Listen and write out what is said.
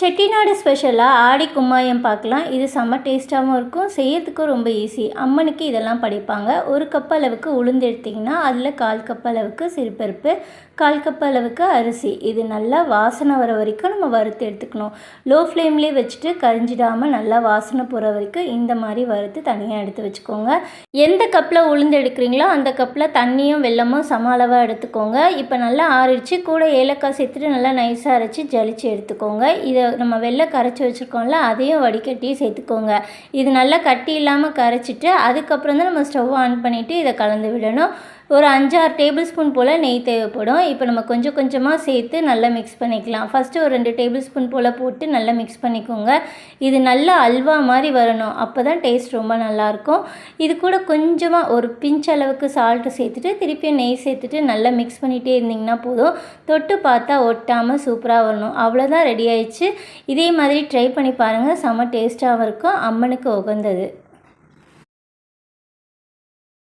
செட்டிநாடு ஸ்பெஷலாக ஆடி கும்மாயம் பார்க்கலாம். இது செம்ம டேஸ்ட்டாகவும் இருக்கும். செய்யறதுக்கும் ரொம்ப ஈஸி அம்மனுக்கு இதெல்லாம் படைப்பாங்க. ஒரு கப் அளவுக்கு உளுந்து எடுத்திங்கன்னா அதில் கால் கப் அளவுக்கு சிறுபருப்பு கால் கப் அளவுக்கு அரிசி. இது நல்லா வாசனை வர வரைக்கும் நம்ம வறுத்து எடுத்துக்கணும். லோ ஃப்ளேம்லேயே வச்சுட்டு கரிஞ்சிடாமல் நல்லா வாசனை போகிற வரைக்கும் இந்த மாதிரி வறுத்து தனியாக எடுத்து வச்சுக்கோங்க. எந்த கப்பில் உளுந்து எடுக்கிறீங்களோ அந்த கப்பில் தண்ணியும் வெல்லமும் சம அளவாக எடுத்துக்கோங்க. இப்போ நல்லா ஆறிடுச்சு. கூட ஏலக்காய் சேர்த்துட்டு நல்லா நைஸாக அரைச்சி ஜலிச்சு எடுத்துக்கோங்க. இதை நம்ம வெள்ளை கரைச்சி வச்சுருக்கோம்ல அதையும் வடிகட்டி சேர்த்துக்கோங்க. இது நல்லா கட்டி இல்லாமல் கரைச்சிட்டு அதுக்கப்புறம் தான் நம்ம ஸ்டவ் ஆன் பண்ணிவிட்டு இதை கலந்து விடணும். ஒரு அஞ்சாறு டேபிள் ஸ்பூன் போல் நெய் தேவைப்படும். இப்போ நம்ம கொஞ்சம் கொஞ்சமாக சேர்த்து நல்லா மிக்ஸ் பண்ணிக்கலாம். ஃபஸ்ட்டு ஒரு ரெண்டு டேபிள் ஸ்பூன் போல் போட்டு நல்லா மிக்ஸ் பண்ணிக்கோங்க. இது நல்லா அல்வா மாதிரி வரணும். அப்போ தான் டேஸ்ட் ரொம்ப நல்லாயிருக்கும். இது கூட கொஞ்சமாக ஒரு பிஞ்ச் அளவுக்கு சால்ட்டு சேர்த்துட்டு திருப்பியும் நெய் சேர்த்துட்டு நல்லா மிக்ஸ் பண்ணிகிட்டே இருந்திங்கன்னா போதும். தொட்டு பார்த்தா ஒட்டாமல் சூப்பராக வரணும். அவ்வளோதான் ரெடி ஆயிடுச்சு. இதே மாதிரி ட்ரை பண்ணி பாருங்கள் செம்ம டேஸ்ட்டாகவும் இருக்கும். அம்மனுக்கு உகந்தது.